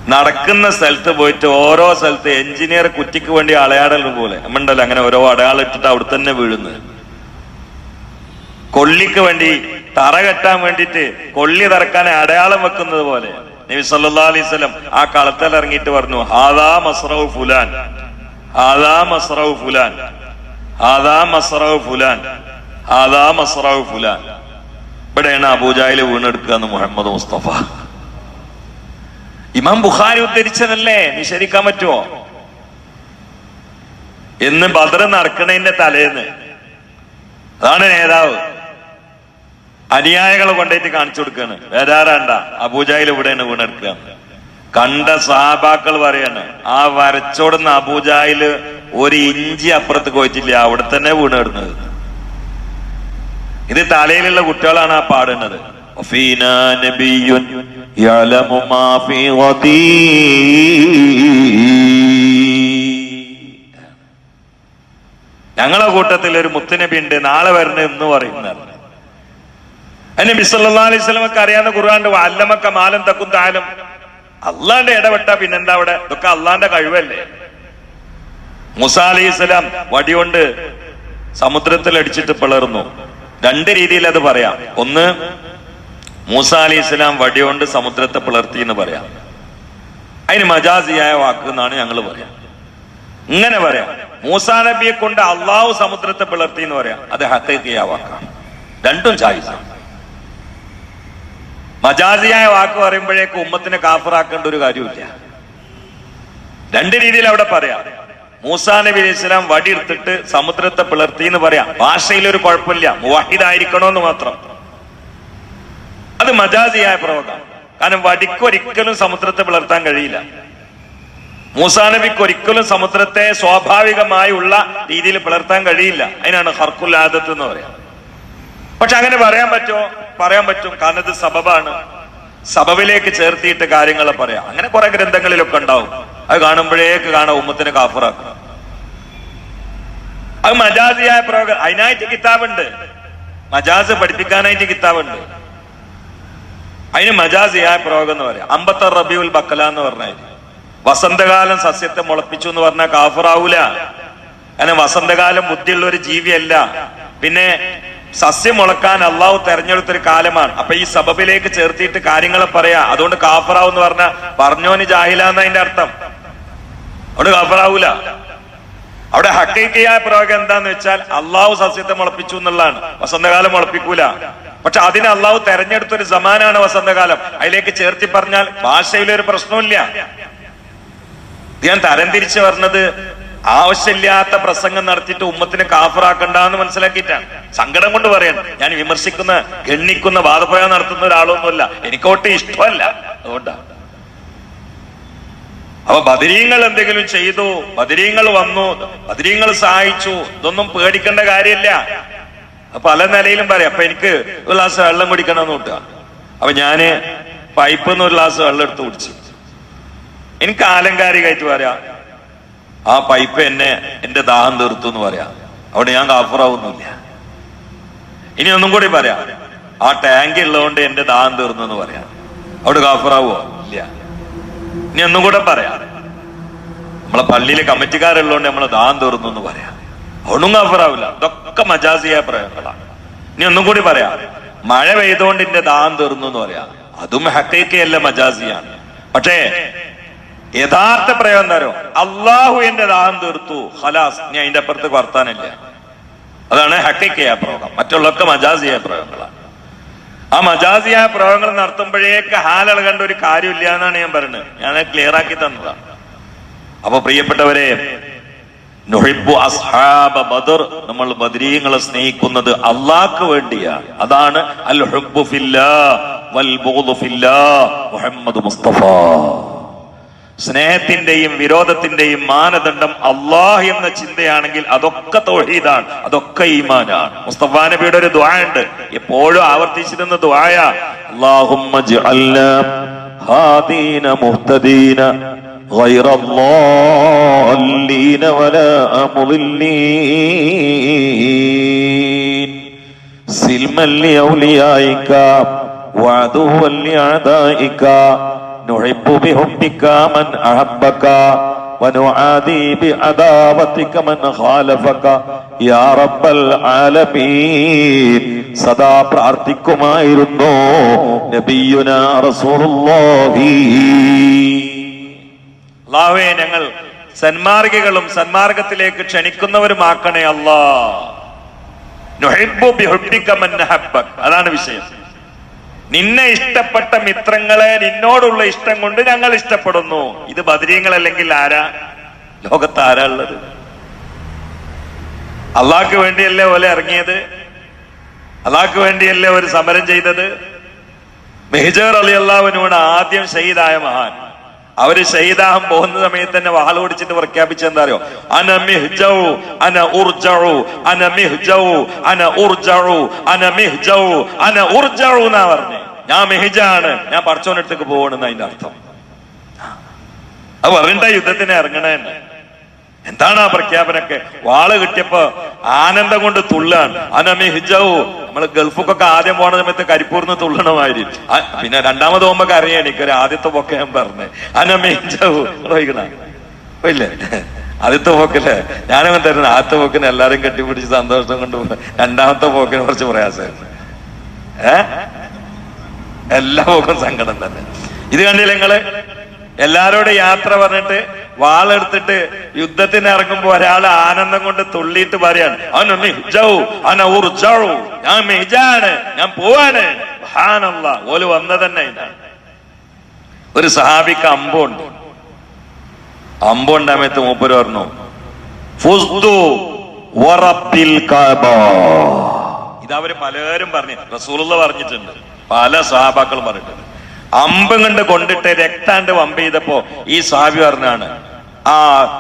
നടക്കുന്ന സ്ഥലത്ത് പോയിട്ട് ഓരോ സ്ഥലത്ത് എഞ്ചിനീയർ കുറ്റിക്ക് വേണ്ടി അളയാടൽ പോലെ. നമ്മണ്ടല്ലോ അങ്ങനെ ഓരോ അടയാളം ഇട്ടിട്ട് അവിടെ തന്നെ വീഴുന്നത്? കൊള്ളിക്ക് വേണ്ടി തറ കെട്ടാൻ വേണ്ടിയിട്ട് കൊള്ളി തറക്കാൻ അടയാളം വെക്കുന്നത് പോലെ. നബി സല്ലാ അലൈവലം ആ കളത്തിൽ ഇറങ്ങിയിട്ട് പറഞ്ഞു ഹാദാ മസ്റവ് ഫുലാൻ. ഹാദാ മസ്റവ് ഫുലാൻ. ഹാദാ മസ്റവ് ഫുലാൻ. ഹാദാ മസ്റവ് ഫുലാൻ. ഇവിടെയാണ് അബൂജായിൽ വീണെടുക്കുക എന്ന് മുഹമ്മദ് മുസ്തഫ. ഇമാം ബുഖാരി ഉദ്ധരിച്ചതല്ലേ? നിഷേധിക്കാൻ പറ്റുമോ എന്ന് ബദർ നടക്കണതിന്റെ തലേന്ന്. അതാണ് നേതാവ്. അനുയായികളെ കൊണ്ടേറ്റ് കാണിച്ചു കൊടുക്കാണ്. വേദാറാണ്ട അബൂജായിൽ ഇവിടെയാണ് വീണെടുക്കുക കണ്ട സാബാക്കൾ പറയാണ് ആ വരച്ചോടുന്ന അബൂജായിൽ ഒരു ഇഞ്ചി അപ്പുറത്ത് കോയിച്ചില്ല അവിടെ തന്നെ വീണെടുന്നത് ഇത് തലയിലുള്ള കുട്ടികളാണ് ആ പാടുന്നത്. يعلم ما في غدير ഞങ്ങളെ കൂട്ടത്തിൽ ഒരു മുത്തുനബി ഉണ്ട് നാളെ വരണ എന്ന് പറയുന്നത് നബി സല്ലല്ലാഹു അലൈഹി വസല്ലമക്ക് അറിയാവുന്ന ഖുർആന്റെ അല്ലമക്ക മാലം തക്കും താലും അള്ളാന്റെ ഇടപെട്ട പിന്നെന്താ അവിടെ ഇതൊക്കെ അള്ളാന്റെ കഴിവല്ലേ മുസ അലൈഹി സ്വലാം വടികൊണ്ട് സമുദ്രത്തിൽ അടിച്ചിട്ട് പിളർന്നു രണ്ട് രീതിയിൽ അത് പറയാം ഒന്ന് മൂസ അലി ഇസ്ലാം വടികൊണ്ട് സമുദ്രത്തെ പിളർത്തി എന്ന് പറയാം. അതിന് മജാസിയായ വാക്ക് എന്നാണ് ഞങ്ങൾ പറയാം. ഇങ്ങനെ പറയാം. മൂസാ നബിയെ കൊണ്ട് അള്ളാഹു സമുദ്രത്തെ പിളർത്തി എന്ന് പറയാം. അത് ഹത്തേക്കിയ വാക്കാണ്. രണ്ടും ചായ്സാണ് മജാസിയായ വാക്ക് പറയുമ്പോഴേക്ക് ഉമ്മത്തിനെ കാഫറാക്കേണ്ട ഒരു കാര്യമില്ല രണ്ട് രീതിയിൽ അവിടെ പറയാം. മൂസാ നബി ഇസ്ലാം വടി എടുത്തിട്ട് സമുദ്രത്തെ പിളർത്തി എന്ന് പറയാം. ഭാഷയിൽ ഒരു കുഴപ്പമില്ല. മുവാഹിദായിരിക്കണോന്ന് മാത്രം. അത് മജാസിയായ പ്രയോഗം കാരണം വടിക്കൊരിക്കലും സമുദ്രത്തെ പിളർത്താൻ കഴിയില്ല. മൂസാ നബിക്ക് ഒരിക്കലും സമുദ്രത്തെ സ്വാഭാവികമായുള്ള രീതിയിൽ പിളർത്താൻ കഴിയില്ല. അതിനാണ് ഹർക്കുൽ ആദത്ത് എന്ന് പറയാം. പക്ഷെ അങ്ങനെ പറയാൻ പറ്റുമോ പറയാൻ പറ്റും. കാരണം ഇത് സബബാണ്. സബബിലേക്ക് ചേർത്തിയിട്ട് കാര്യങ്ങൾ പറയാം. അങ്ങനെ കുറെ ഗ്രന്ഥങ്ങളിലൊക്കെ ഉണ്ടാവും. അത് കാണുമ്പോഴേക്ക് കാണാം ഉമ്മത്തിന് കാഫറാക്കും. അത് മജാസിയായ പ്രയോഗം അതിനായിട്ട് കിതാബുണ്ട്. മജാസ് പഠിപ്പിക്കാനായിട്ട് കിതാബുണ്ട്. അതിന് മജാസിയായ പ്രയോഗം എന്ന് പറയാം. അമ്പത്തർ റബിയുൽ ബക്കല എന്ന് പറഞ്ഞാൽ വസന്തകാലം സസ്യത്തെ മുളപ്പിച്ചു എന്ന് പറഞ്ഞ കാഫറാവൂല. കാരണം വസന്തകാലം ബുദ്ധിയുള്ള ഒരു ജീവിയല്ല. പിന്നെ സസ്യം മുളക്കാൻ അള്ളാഹു തെരഞ്ഞെടുത്തൊരു കാലമാണ്. അപ്പൊ ഈ സബബിലേക്ക് ചേർത്തിയിട്ട് കാര്യങ്ങളെ പറയാ. അതുകൊണ്ട് കാഫറാവ് എന്ന് പറഞ്ഞ പറഞ്ഞോന് ജാഹിലാന്ന് അതിന്റെ അർത്ഥം. അതുകൊണ്ട് കാഫറാവൂല. അവിടെ ഹക്കൈക്കിയായ പ്രയോഗം എന്താന്ന് വെച്ചാൽ അള്ളാഹു സസ്യത്തെ മുളപ്പിച്ചു എന്നുള്ളതാണ്. വസന്തകാലം മുളപ്പിക്കൂല. പക്ഷെ അതിന് അള്ളാഹു തെരഞ്ഞെടുത്തൊരു സമാനാണ് വസന്തകാലം. അതിലേക്ക് ചേർത്തി പറഞ്ഞാൽ ഭാഷയിലൊരു പ്രശ്നമില്ല ഞാൻ തരംതിരിച്ച് പറഞ്ഞത് ആവശ്യമില്ലാത്ത പ്രസംഗം നടത്തിയിട്ട് ഉമ്മത്തിനെ കാഫറാക്കണ്ട എന്ന് മനസ്സിലാക്കിയിട്ടാണ്. സങ്കടം കൊണ്ട് പറയണം. ഞാൻ വിമർശിക്കുന്ന ഗണ്ണിക്കുന്ന വാദപ്രയോഗം നടത്തുന്ന ഒരാളൊന്നുമല്ല. എനിക്കോട്ട് ഇഷ്ടമല്ല. അതുകൊണ്ടാണ് അപ്പൊ ബദരീങ്ങൾ എന്തെങ്കിലും ചെയ്തു ബദരീങ്ങൾ വന്നു ബദരീങ്ങൾ സഹായിച്ചു ഇതൊന്നും പേടിക്കേണ്ട കാര്യമില്ല. പല നിലയിലും പറയാം അപ്പൊ എനിക്ക് ഒരു ഗ്ലാസ് വെള്ളം കുടിക്കണം എന്ന് കൂട്ടുക. അപ്പൊ ഞാൻ പൈപ്പിൽ നിന്ന് ഒരു ഗ്ലാസ് വെള്ളം എടുത്ത് കുടിച്ചു. എനിക്ക് ആലങ്കാരികമായിട്ട് പറയാ ആ പൈപ്പ് എന്നെ എന്റെ ദാഹം തീർത്തു എന്ന് പറയാ. അവിടെ ഞാൻ കാഫറാവുന്നില്ല. ഇനി ഒന്നും കൂടി പറയാം ആ ടാങ്ക് ഉള്ളതുകൊണ്ട് എന്റെ ദാഹം തീർന്നു എന്ന് പറയാം. അവിടെ കാഫറാവോ ഇല്ല. ഇനി ഒന്നും കൂടെ പറയാം. നമ്മളെ പള്ളിയിലെ കമ്മിറ്റിക്കാരുള്ളതുകൊണ്ട് നമ്മൾ ദാന് തീർന്നു എന്ന് പറയാം. ഒന്നും കാഫറാവില്ല. ഇതൊക്കെ മജാസിയായ പ്രയോഗങ്ങളാണ്. ഇനി ഒന്നും കൂടി പറയാം. മഴ പെയ്തുകൊണ്ട് എന്റെ ദാന് തീർന്നു എന്ന് പറയാം. അതും ഹക്കൈക്കയല്ല മജാസിയാണ്. പക്ഷേ യഥാർത്ഥ പ്രയോഗം തരോ? അള്ളാഹു എന്റെ ദാഹം തീർത്തു. ഹലാസ് ഞാൻ അതിന്റെ അപ്പുറത്ത് വർത്താനില്ല അതാണ് ഹക്കൈക്കയായ പ്രയോഗം. മറ്റുള്ളൊക്കെ മജാസിയായ പ്രയോഗങ്ങളാണ്. ആ മജാസിയായ പ്രയോഗങ്ങൾ നടത്തുമ്പോഴേക്ക് ഹാലിളകേണ്ട ഒരു കാര്യമില്ല എന്നാണ് ഞാൻ പറയുന്നത്. ഞാൻ ക്ലിയർ ആക്കി തന്നതാ. അപ്പൊ പ്രിയപ്പെട്ടവരെ ബദർ നമ്മൾ ബദരീങ്ങളെ സ്നേഹിക്കുന്നത് അള്ളാക്ക് വേണ്ടിയാണ് അതാണ് അൽ ഹുബ്ബു ഫില്ലാ വൽ ബുഗ്ദു ഫില്ലാ മുഹമ്മദ് മുസ്തഫ. സ്നേഹത്തിന്റെയും വിരോധത്തിന്റെയും മാനദണ്ഡം അള്ളാഹ് എന്ന ചിന്തയാണെങ്കിൽ അതൊക്കെ തൗഹീദാണ് അതൊക്കെ ഈമാനാണ്. മുസ്തഫ നബിയുടെ ഒരു ദ്വായ ഉണ്ട്. എപ്പോഴും ആവർത്തിച്ചിരുന്ന ദ്വായ അള്ളാഹുമ്മ ജഅൽനാ ഹാദീന മുഹ്തദീന غير الضالين ولا مضلين سلما لأوليائك وعدوا لأعدائك نحب بحبك من أحبك ونعادي بعداوتك من خالفك يا رب العالمين സദാ പ്രാർത്ഥിക്കുമായിരുന്നു നബിയുന റസൂലുള്ളാഹി അള്ളാഹുവേ ഞങ്ങൾ സന്മാർഗികളും സന്മാർഗത്തിലേക്ക് ക്ഷണിക്കുന്നവരുമാക്കണേ അല്ലാ നുഹിബ്ബു ബിഹുബ്ബിക മൻ നഹബ്ബക്. അതാണ് വിഷയം നിന്നെ ഇഷ്ടപ്പെട്ട മിത്രങ്ങളെ നിന്നോടുള്ള ഇഷ്ടം കൊണ്ട് ഞങ്ങൾ ഇഷ്ടപ്പെടുന്നു. ഇത് ബദരീങ്ങളല്ലെങ്കിൽ ആരാ? ലോകത്ത് ആരാ ഉള്ളത്? അള്ളാഹ്ക്ക് വേണ്ടിയല്ലേ പോലെ ഇറങ്ങിയത്? അള്ളാഹ്ക്ക് വേണ്ടിയല്ലേ ഒരു സമരം ചെയ്തത്? മെഹജർ അലി അള്ളാഹുവിനോട് ആദ്യം ഷഹീദായ മഹാൻ. അവർ ഷഹീദാഹം പോകുന്ന സമയത്ത് തന്നെ വാൾ ഓടിച്ചിട്ട് പ്രഖ്യാപിച്ച എന്താ അറിയോ? അന മിഹ്ജൗ അന ഉർജൗ അന മിഹ്ജൗ അന ഉർജൗ അന മിഹ്ജൗ അന ഉർജൗ എന്നാ പറഞ്ഞേ. ഞാൻ മെഹിജാണ് ഞാൻ പടച്ചോനടുത്തേക്ക് പോകണെന്ന് അതിന്റെ അർത്ഥം. അത് പറഞ്ഞിട്ടാ യുദ്ധത്തിന് ഇറങ്ങണേന്ന് എന്താണ് ആ പ്രഖ്യാപനമൊക്കെ? വാൾ കിട്ടിയപ്പോ ആനന്ദം കൊണ്ട് തുള്ളാണ്. അനമിഹിജവു നമ്മൾ ഗൾഫൊക്കെ ആദ്യം പോണ സമയത്ത് കരിപ്പൂർന്ന് തുള്ളണമാതിരി. പിന്നെ രണ്ടാമത് പോകുമ്പോ അറിയാം എനിക്കൊരു ആദ്യത്തെ പൊക്കെ ഞാൻ പറഞ്ഞേ. അനമിഹിജവു വഹിക്കണ ഇല്ലേ ആദ്യത്തെ പോക്കല്ലേ? ഞാനങ്ങനെ തരുന്നു. ആദ്യത്തെ പോക്കിന് എല്ലാരും കെട്ടിപ്പിടിച്ച് സന്തോഷം കൊണ്ട് രണ്ടാമത്തെ പോക്കിന് കുറച്ച് പ്രയാസമായിരുന്നു ഏ? എല്ലാ പോക്കും സങ്കടം തന്നെ. ഇത് കണ്ടില്ല നിങ്ങൾ? എല്ലാരോടും യാത്ര പറഞ്ഞിട്ട് വാളെടുത്തിട്ട് യുദ്ധത്തിന് ഇറങ്ങുമ്പോ ഒരാൾ ആനന്ദം കൊണ്ട് തുള്ളിയിട്ട് പറയാണ് അവനൊന്ന് ഹിജാവൂ അന ഊർജാവൂ ഞാൻ മിഹ്ജാണ് ഞാൻ പോവാണ് ഹാനല്ല ഓൽ വന്ന തന്നെ ഒരു സഹാബിക്ക് അമ്പുണ്ട്. അമ്പുണ്ടാമയത്ത് മൂപ്പര് പറഞ്ഞു ഇത് അവർ പലരും പറഞ്ഞു റസൂലുള്ള പറഞ്ഞിട്ടുണ്ട് പല സഹാബാക്കളും പറഞ്ഞിട്ടുണ്ട്. അമ്പം കണ്ട് കൊണ്ടിട്ട് രക്താണ്ട് വമ്പ് ചെയ്തപ്പോ ഈ സാബി പറഞ്ഞാണ് ആ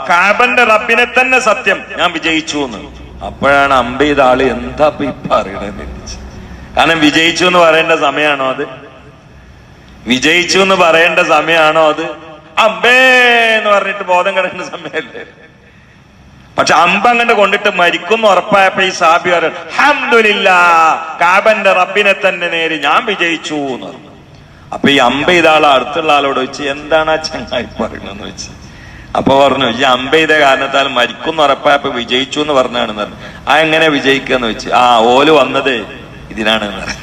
കാബന്റെ റബ്ബിനെ തന്നെ സത്യം ഞാൻ വിജയിച്ചു എന്ന് അപ്പോഴാണ് അമ്പ ചെയ്ത ആൾ എന്താ ഇപ്പൊ അറിയണെന്ന് കാരണം വിജയിച്ചു എന്ന് പറയേണ്ട സമയമാണോ അത്? വിജയിച്ചു എന്ന് പറയേണ്ട സമയമാണോ അത്? അമ്പേ എന്ന് പറഞ്ഞിട്ട് ബോധം കിടക്കുന്ന സമയല്ലേ? പക്ഷെ അമ്പ അങ്ങോട്ട് കൊണ്ടിട്ട് മരിക്കുന്നു ഉറപ്പായപ്പോ ഈ സാബി ഹംദുലില്ല കാബന്റെ റബ്ബിനെ തന്നെ നേരി ഞാൻ വിജയിച്ചു എന്ന് പറഞ്ഞു അപ്പൊ ഈ അമ്പ ഇതാളെ അടുത്തുള്ള ആളോട് ചോദിച്ചു എന്താണ് ആ ചങ്ങായി പറയണെന്ന് വെച്ച് അപ്പൊ പറഞ്ഞു ഈ അമ്പ ഇതേ കാരണത്താൽ മരിക്കും ഉറപ്പായപ്പോ വിജയിച്ചു എന്ന് പറഞ്ഞാണ് പറഞ്ഞു. ആ എങ്ങനെ വിജയിക്കാന്ന് വെച്ച് ആ ഓൽ വന്നത് ഇതിനാണ് പറഞ്ഞു.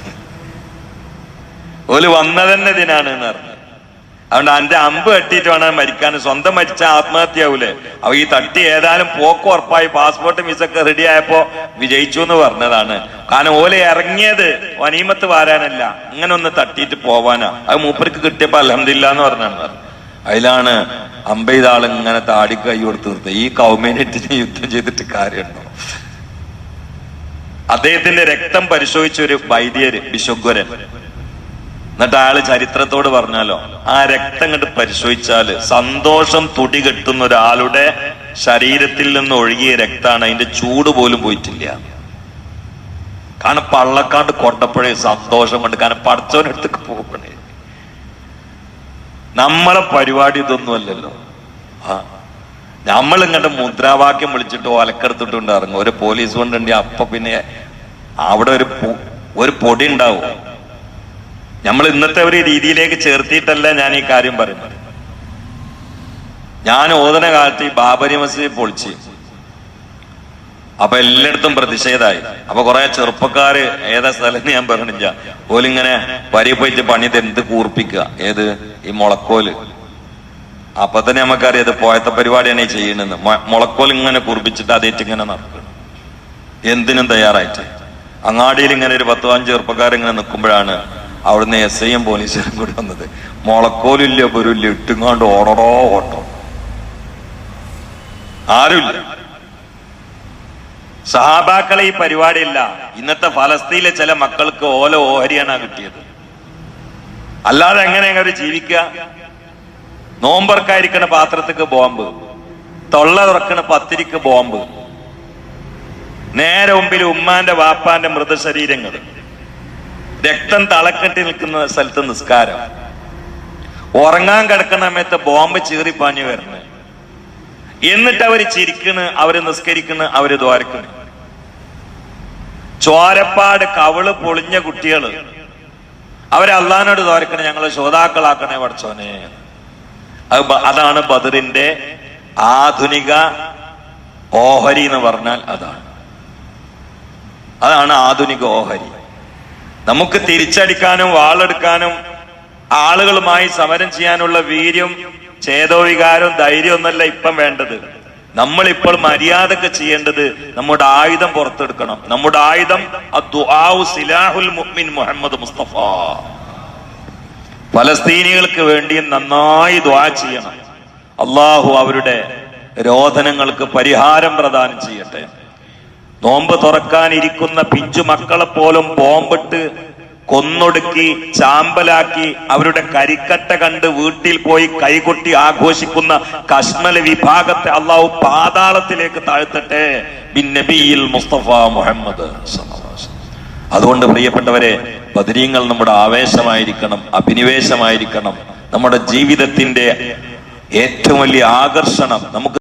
ഓൽ വന്നതന്നെ ഇതിനാണ് പറഞ്ഞു. അതുകൊണ്ട് അന്റെ അമ്പ് കെട്ടിയിട്ട് വേണം മരിക്കാൻ. സ്വന്തം മരിച്ച ആത്മഹത്യയാവൂലേ. അപ്പൊ ഈ തട്ടി ഏതായാലും പോക്ക് ഉറപ്പായി. പാസ്പോർട്ട് വിസൊക്കെ റെഡി ആയപ്പോ വിജയിച്ചു എന്ന് പറഞ്ഞതാണ്. കാരണം ഓലെ ഇറങ്ങിയത് വനീമത്ത് വാരാനല്ല. അങ്ങനെ ഒന്ന് തട്ടിയിട്ട് പോവാനാ. അത് മൂപ്പർക്ക് കിട്ടിയപ്പോ അലഹമില്ല എന്ന് പറഞ്ഞാണ്. അതിലാണ് അമ്പെയ്താൾ ഇങ്ങനെ താടി കൈ കൊടുത്ത് നിർത്തുക ഈ കൗമേനിറ്റിനെ യുദ്ധം ചെയ്തിട്ട് കാര്യമുണ്ടോ? അദ്ദേഹത്തിന്റെ രക്തം പരിശോധിച്ച ഒരു വൈദ്യര് ബിശ്വഗ്വരൻ എന്നിട്ട് ആൾ ചരിത്രത്തോട് പറഞ്ഞാലോ ആ രക്തം കണ്ട് പരിശോധിച്ചാൽ സന്തോഷം തുടി കെട്ടുന്ന ഒരാളുടെ ശരീരത്തിൽ നിന്ന് ഒഴുകിയ രക്തമാണ് അതിന്റെ ചൂട് പോലും പോയിട്ടില്ല. കാരണം പള്ളക്കാണ്ട് കൊണ്ടപ്പോഴേ സന്തോഷം കൊണ്ട് കാരണം പടച്ചവനടുത്തേക്ക് പോകണേ. നമ്മളെ പരിപാടി ഇതൊന്നുമല്ലല്ലോ ആ നമ്മൾ ഇങ്ങോട്ട് മുദ്രാവാക്യം വിളിച്ചിട്ട് ഒലക്കെടുത്തിട്ടുണ്ട് ഇറങ്ങും. ഒരു പോലീസ് കൊണ്ടുണ്ടെങ്കിൽ അപ്പൊ പിന്നെ അവിടെ ഒരു ഒരു പൊടി ഉണ്ടാവും. നമ്മൾ ഇന്നത്തെ ഒരു രീതിയിലേക്ക് ചേർത്തിയിട്ടല്ല ഞാൻ ഈ കാര്യം പറയുന്നത്. ഞാൻ ഓതന കാലത്ത് ഈ ബാബരി മസ്ജിദ് പൊളിച്ച് അപ്പൊ എല്ലായിടത്തും പ്രതിഷേധമായി. അപ്പൊ കുറെ ചെറുപ്പക്കാര് ഏതാ സ്ഥലം ഞാൻ പറഞ്ഞില്ല. ഓലിങ്ങനെ വരി പോയിട്ട് പണി എന്ത് കൂർപ്പിക്കുക. ഏത്? ഈ മുളക്കോൽ. അപ്പൊ തന്നെ നമുക്കറിയാം പോയത്തെ പരിപാടിയാണ് ഈ ചെയ്യുന്നത് മുളക്കോൽ ഇങ്ങനെ കുറിപ്പിച്ചിട്ട് അതേറ്റ് ഇങ്ങനെ നടക്കണം എന്തിനും തയ്യാറായിട്ട്. അങ്ങാടിയിൽ ഇങ്ങനെ ഒരു പത്ത് പതിനഞ്ച് ചെറുപ്പക്കാരിങ്ങനെ നിൽക്കുമ്പോഴാണ് അവിടുന്ന് എസ് ഐയും പോലീസുകാരും കൂടി വന്നത്. മുളക്കോലില്ല പൊരുല്ല ഇട്ടുങ്ങാണ്ട് ഓടടോ ഓട്ടം. ആരുമില്ല. സഹാബാക്കളെ ഈ പരിപാടിയില്ല. ഇന്നത്തെ ഫലസ്തീനിലെ ചില മക്കൾക്ക് ഓല ഓഹരിയാണ് കിട്ടിയത്. അല്ലാതെ എങ്ങനെയാണ് അവർ ജീവിക്കുക? നോമ്പർക്കായിരിക്കണ പാത്രത്തിക്ക് ബോംബ്. തൊള്ള തുറക്കണ പത്തിരിക്ക് ബോംബ്. നേരെ മുമ്പിൽ ഉമ്മാന്റെ വാപ്പാന്റെ മൃതശരീരങ്ങൾ. രക്തം തളക്കെട്ടി നിൽക്കുന്ന സ്ഥലത്ത് നിസ്കാരം. ഉറങ്ങാൻ കിടക്കുന്ന സമയത്ത് ബോംബ് ചീറി പാഞ്ഞു വരുന്നത്. എന്നിട്ട് അവർ ചിരിക്കണ് അവർ നിസ്കരിക്കണ് അവർ ദ്വാരക്കണ്. ചോരപ്പാട് കവൾ പൊളിഞ്ഞ കുട്ടികൾ അവരെ അള്ളഹാനോട് ദ്വാരക്കണേ ഞങ്ങളെ ശ്രോതാക്കളാക്കണേ പഠിച്ചോനെ. അതാണ് ബദറിന്റെ ആധുനിക ഓഹരി എന്ന് പറഞ്ഞാൽ അതാണ്. അതാണ് ആധുനിക ഓഹരി. നമുക്ക് തിരിച്ചടിക്കാനും വാളെടുക്കാനും ആളുകളുമായി സമരം ചെയ്യാനുള്ള വീര്യം ചേതോവികാരവും ധൈര്യമൊന്നല്ല ഇപ്പം വേണ്ടത്. നമ്മൾ ഇപ്പോൾ മര്യാദയ്ക്ക് ചെയ്യേണ്ടത് നമ്മുടെ ആയുധം പുറത്തെടുക്കണം. നമ്മുടെ ആയുധം സിലാഹുൽ മുഅ്മിൻ മുഹമ്മദ് മുസ്തഫ. ഫലസ്തീനികൾക്ക് വേണ്ടിയും നന്നായി ദ്വാ ചെയ്യണം. അള്ളാഹു അവരുടെ രോധനങ്ങൾക്ക് പരിഹാരം പ്രദാനം ചെയ്യട്ടെ. നോമ്പ് തുറക്കാനിരിക്കുന്ന പിഞ്ചു മക്കളെ പോലും ബോംബിട്ട് കൊന്നൊടുക്കി ചാമ്പലാക്കി അവരുടെ കരിക്കട്ട കണ്ട് വീട്ടിൽ പോയി കൈകൊട്ടി ആഘോഷിക്കുന്ന കശ്മല വിഭാഗത്തെ അള്ളാഹു പാതാളത്തിലേക്ക് താഴ്ത്തട്ടെ ബിൻ നബിയിൽ മുസ്തഫ മുഹമ്മദ്. അതുകൊണ്ട് പ്രിയപ്പെട്ടവരെ ബദരീങ്ങൾ നമ്മുടെ ആവേശമായിരിക്കണം അഭിനിവേശമായിരിക്കണം നമ്മുടെ ജീവിതത്തിന്റെ ഏറ്റവും വലിയ ആകർഷണം നമുക്ക്